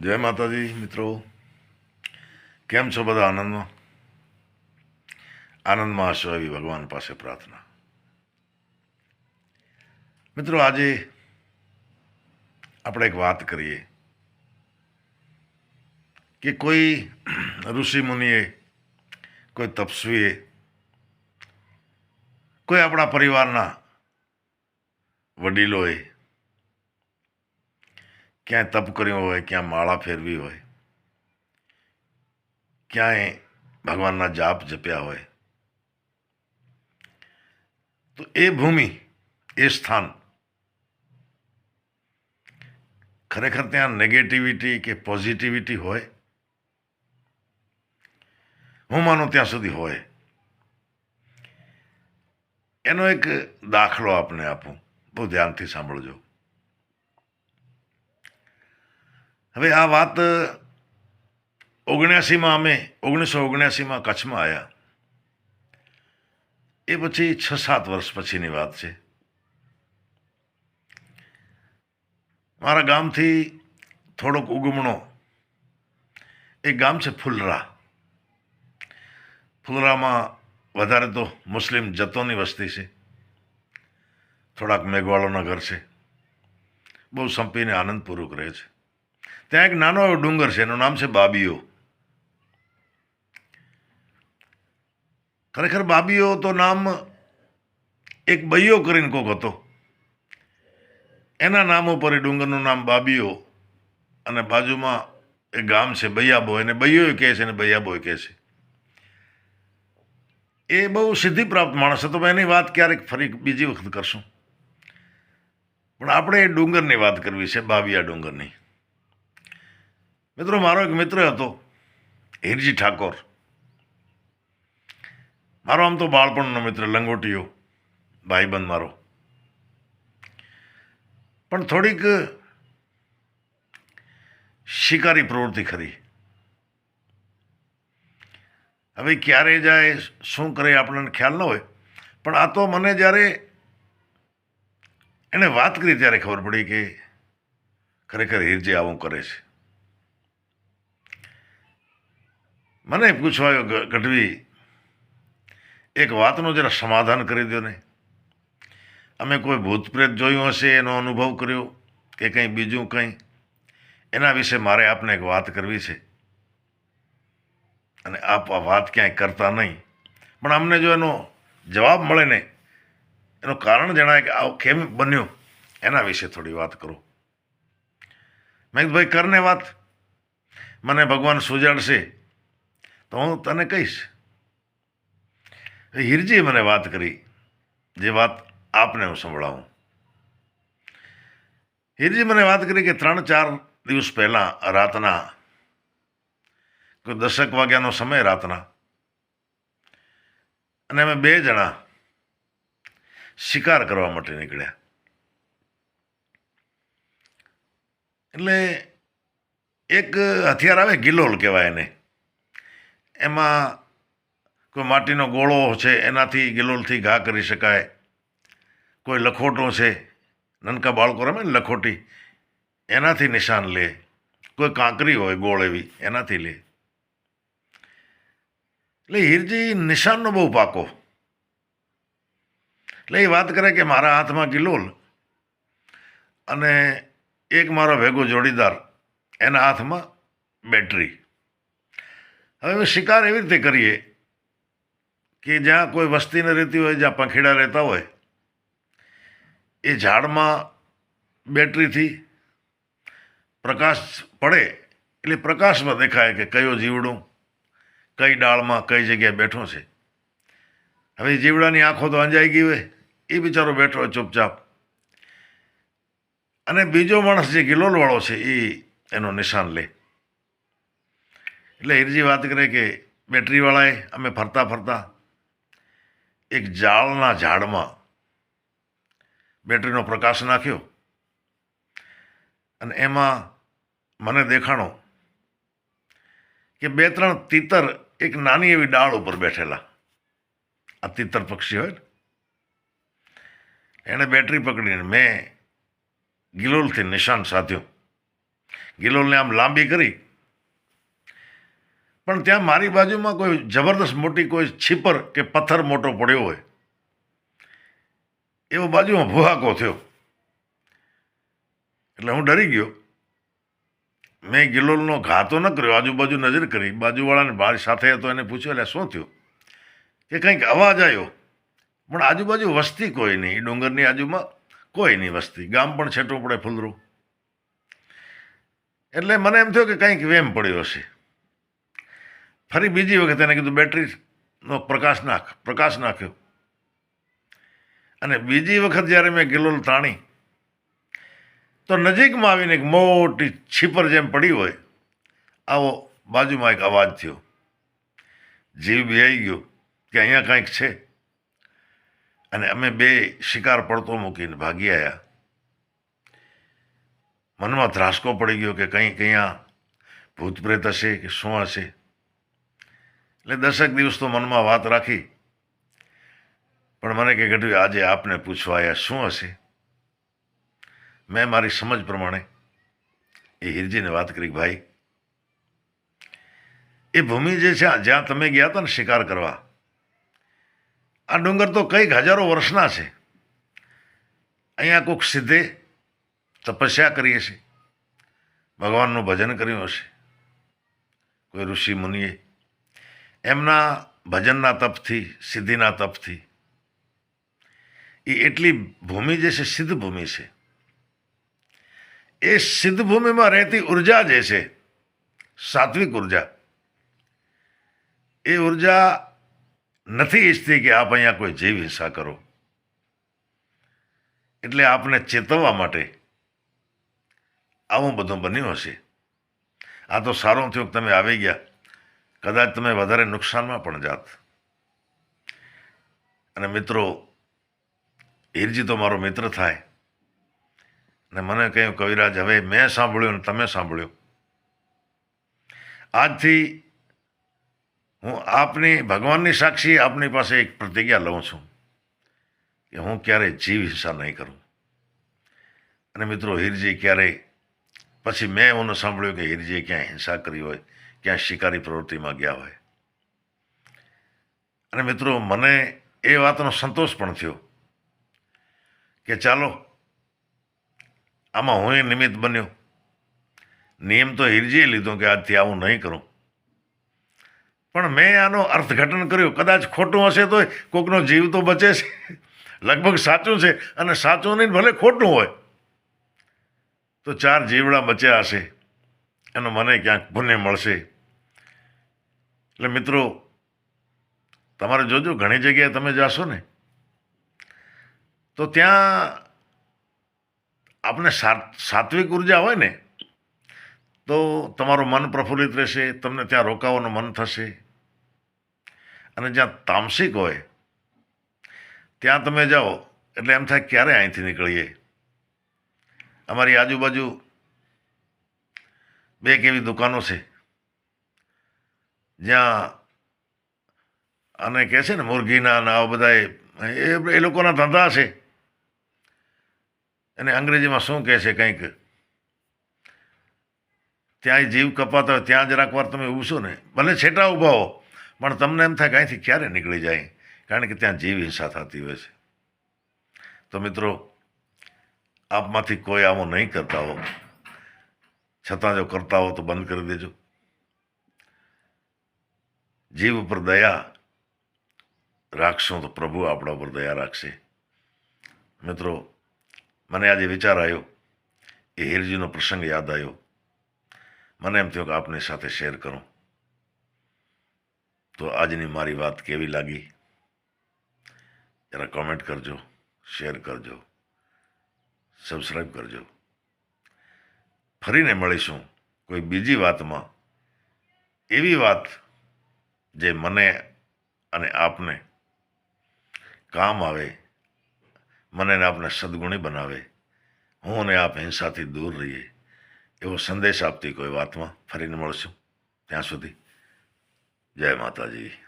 જય માતાજી, મિત્રો. કેમ છો બધા આનંદમાં? આનંદમાં હશો એવી ભગવાન પાસે પ્રાર્થના. મિત્રો, આજે આપણે એક વાત કરીએ કે કોઈ ઋષિ મુનિએ, કોઈ તપસ્વીએ, કોઈ આપણા પરિવારના વડીલોએ ક્યાંય તપ કર્યો હોય, ક્યાં માળા ફેરવી હોય, ક્યાંય ભગવાનના જાપ જપ્યા હોય. તો એ ભૂમિ, એ સ્થાન ખરેખર ત્યાં નેગેટિવિટી કે પોઝિટિવિટી હોય? હું માનું ત્યાં સુધી હોય. એનો એક દાખલો આપને આપું. બહુ ધ્યાનથી સાંભળજો. હવે આ વાત ઓગણ્યાસીમાં અમે, ઓગણીસો ઓગણ્યાસીમાં કચ્છમાં આવ્યા એ પછી છ સાત વર્ષ પછીની વાત છે. મારા ગામથી થોડોક ઉગમણો. એક ગામ છે ફુલરા. ફુલરામાં વધારે તો મુસ્લિમ જતોની વસ્તી છે. થોડાક મેઘવાળોના ઘર છે. બહુ સંપીને આનંદપૂર્વક રહે છે. ત્યાં એક નાનો એવો ડુંગર છે, એનું નામ છે બાબીઓ. ખરેખર બાબીઓ તો નામ એક બૈયો કરીને કોક હતો. એના નામ ઉપર એ ડુંગરનું નામ બાબીઓ અને બાજુમાં એ ગામ છે બૈયાબો. એને બૈયો કહે છે અને બૈયાબોય કહે છે. એ બહુ સિદ્ધિ પ્રાપ્ત માણસ હતો એની વાત ક્યારેક ફરી બીજી વખત કરશું. પણ આપણે એ ડુંગરની વાત કરવી છે, બાબિયા ડુંગરની. મિત્રો, મારો એક મિત્ર હતો, હિરજી ઠાકોર. મારો આમ તો બાળપણનો મિત્ર, લંગોટીયો, ભાઈબંધ મારો. પણ થોડીક શિકારી પ્રવૃત્તિ ખરી. હવે ક્યારે જાય, શું કરે, આપણને ખ્યાલ ન હોય, પણ આ તો મને જ્યારે એણે વાત કરી ત્યારે ખબર પડી કે ખરેખર હિરજી આવું કરે છે. મને પૂછવાયો ગઢવી એક વાતનું જરા સમાધાન કરી દો ને. અમે કોઈ ભૂત પ્રેત જોયું હશે, એનો અનુભવ કર્યો કે કંઈ બીજું કંઈ? એના વિશે મારે આપને એક વાત કરવી છે. અને આપ આ વાત ક્યાંય કરતા નહીં. પણ અમને જો એનો જવાબ મળે ને, એનું કારણ જણાય કે આવું કેમ બન્યું? એના વિશે થોડી વાત કરો. મેં ભાઈ કરને વાત. મને ભગવાન સુજાડશે તો હું તને કહીશ. હિરજીએ મને વાત કરી. જે વાત આપને હું સંભળાવું. હિરજી મને વાત કરી કે ત્રણ ચાર દિવસ પહેલાં રાતના, કોઈ દશક વાગ્યાનો સમય રાતના, અને અમે બે જણા શિકાર કરવા માટે નીકળ્યા. એટલે એક હથિયાર આવે, ગિલોલ કહેવાય એને. એમાં કોઈ માટીનો ગોળો છે, એનાથી ગિલોલથી ઘા કરી શકાય. કોઈ લખોટો છે નનકા બાળકો રમે ને લખોટી, એનાથી નિશાન લે. કોઈ કાંકરી હોય ગોળ એવી, એનાથી લે. એટલે હીરજી નિશાનનો બહુ પાકો. એટલે એ વાત કરે કે મારા હાથમાં ગિલોલ અને એક મારો ભેગો જોડીદાર, એના હાથમાં બેટરી. હવે અમે શિકાર એવી રીતે કરીએ કે જ્યાં કોઈ વસ્તીને રહેતી હોય, જ્યાં પંખીડા રહેતા હોય, એ ઝાડમાં બેટરીથી પ્રકાશ પડે એટલે પ્રકાશમાં દેખાય કે કયો જીવડું કઈ ડાળમાં કઈ જગ્યાએ બેઠો છે. હવે જીવડાની આંખો તો અંજાઈ ગઈ હોય, એ બિચારો બેઠો હોય ચૂપચાપ. અને બીજો માણસ જે ગિલોલવાળો છે, એ એનો નિશાન લે. એટલે હિરજી વાત કરે કે બેટરીવાળાએ અમે ફરતા ફરતા એક જાળના ઝાડમાં બેટરીનો પ્રકાશ નાખ્યો અને એમાં મને દેખાણો કે બે ત્રણ તીતર એક નાની એવી ડાળ ઉપર બેઠેલા. આ તીતર પક્ષી હોય ને. એણે બેટરી પકડીને મેં ગિલોલથી નિશાન સાધ્યું. ગિલોલને આમ લાંબી કરી પણ ત્યાં મારી બાજુમાં કોઈ જબરદસ્ત મોટી કોઈ છીપર કે પથ્થર મોટો પડ્યો હોય, એવો બાજુમાં ભૂહાકો થયો. એટલે હું ડરી ગયો. મેં ગિલોલનો ઘા તો ન કર્યો, આજુબાજુ નજર કરી. બાજુવાળાને બાર સાથે હતો, એને પૂછ્યું એટલે શું થયું? કે કંઈક અવાજ આવ્યો પણ આજુબાજુ વસ્તી કોઈ નહીં ડુંગરની આજુમાં કોઈ નહીં વસ્તી. ગામ પણ છેટું પડે, ફૂલરું. એટલે મને એમ થયું કે કંઈક વેમ પડ્યો હશે. ફરી બીજી વખત એને કીધું બેટરીનો પ્રકાશ નાખ, પ્રકાશ નાખ્યો. અને બીજી વખત જ્યારે મેં ગિલોલ તાણી, તો નજીકમાં આવીને એક મોટી છીપર જેમ પડી હોય, આવો બાજુમાં એક અવાજ થયો. જીવ બી આવી ગયો કે અહીંયા કાંઈક છે. અને અમે બે શિકાર પડતો મૂકીને ભાગી આવ્યા મનમાં ધ્રાસકો પડી ગયો કે કંઈક અહીંયા ભૂત પ્રેત હશે કે શું હશે? એટલે દસેક દિવસ તો મનમાં વાત રાખી. પણ મને કે ઘટ્યું આજે આપને પૂછવા આવ્યા શું હશે? મેં મારી સમજ પ્રમાણે એ હિરજીને વાત કરી ભાઈ, એ ભૂમિ જે છે, જ્યાં તમે ગયા હતા ને શિકાર કરવા, આ ડુંગર તો કંઈક હજારો વર્ષના છે. અહીંયા કોઈક સીધે તપસ્યા કરીએ છે ભગવાનનું ભજન કર્યું હશે. કોઈ ઋષિ મુનિએ એમના ભજનના તપથી, સિદ્ધિના તપથી. એ એટલી ભૂમિ જે છે સિદ્ધ ભૂમિ છે. એ સિદ્ધ ભૂમિમાં રહેતી ઊર્જા જે છે, સાત્વિક ઊર્જા, એ ઊર્જા નથી ઈચ્છતી કે આપ અહીંયા કોઈ જીવ હિંસા કરો. એટલે આપને ચેતવવા માટે આવું બધું બન્યું હશે. આ તો સારું થયું કે તમે આવી ગયા. કદાચ તમે વધારે નુકસાનમાં પણ જાત. અને મિત્રો, હીરજી તો મારો મિત્ર થાય. ને મને કહ્યું, કવિરાજ, હવે મેં સાંભળ્યું ને તમે સાંભળ્યું. આજથી હું આપની, ભગવાનની સાક્ષી આપની પાસે એક પ્રતિજ્ઞા લઉં છું કે હું ક્યારેય જીવ હિંસા નહીં કરું. અને મિત્રો, હીરજી ક્યારેય, પછી મેં એવું સાંભળ્યું કે હીરજીએ ક્યાંય હિંસા કરી હોય ક્યાંય શિકારી પ્રવૃત્તિમાં ગયા હોય. અને મિત્રો, મને એ વાતનો સંતોષ પણ થયો કે ચાલો, આમાં હું એ નિમિત્ત બન્યો. નિયમ તો હિરજીએ લીધો કે આજથી આવું નહીં કરું. પણ મેં આનો અર્થઘટન કર્યો. કદાચ ખોટું હશે તો કોકનો જીવ તો બચે છે. લગભગ સાચું છે અને સાચું નહીં, ભલે ખોટું હોય. તો ચાર જીવડા બચ્યા હશે. એનો મને ક્યાંક પુણ્ય મળશે. એટલે મિત્રો, તમારે જોજો, ઘણી જગ્યાએ તમે જાશો ને, તો ત્યાં આપણે સાત્વિક ઊર્જા હોય ને, તો તમારું મન પ્રફુલ્લિત રહેશે, તમને ત્યાં રોકાવાનું મન થશે. અને જ્યાં તામસિક હોય, ત્યાં તમે જાઓ. એટલે એમ થાય, ક્યારે અહીંથી નીકળીએ? અમારી આજુબાજુ બે એક એવી દુકાનો છે. જ્યાં અને કહે છે ને મુરગીના અને આવા બધા એ એ લોકોના ધંધા છે. અને અંગ્રેજીમાં શું કહે છે કંઈક? ત્યાં જીવ કપાતા હોય ત્યાં જરાક વાર તમે ઊભશો ને, ભલે છેટા ઊભા હો, પણ તમને એમ થાય અહીંથી ક્યારે નીકળી જાય, કારણ કે ત્યાં જીવ હિંસા થતી હોય છે. તો મિત્રો, આપમાંથી કોઈ આવો નહીં કરતા હો. છતાં જો કરતા હો તો બંધ કરી દેજો. જીવ ઉપર દયા રાખશો તો પ્રભુ આપણા ઉપર દયા રાખશે. મિત્રો, મને આજે વિચાર આવ્યો, એ હીરજીનો પ્રસંગ યાદ આવ્યો. મને એમ થયું કે આપની સાથે શેર કરું. તો આજની મારી વાત કેવી લાગી? જરા કોમેન્ટ કરજો, શેર કરજો સબસ્ક્રાઈબ કરજો. ફરીને મળીશું કોઈ બીજી વાતમાં. એવી વાત જે મને અને આપને કામ આવે, મને ને આપને સદગુણી બનાવે, હું અને આપ હિંસાથી દૂર રહીએ, એવો સંદેશ આપતી કોઈ વાતમાં ફરીને મળશું. ત્યાં સુધી જય માતાજી.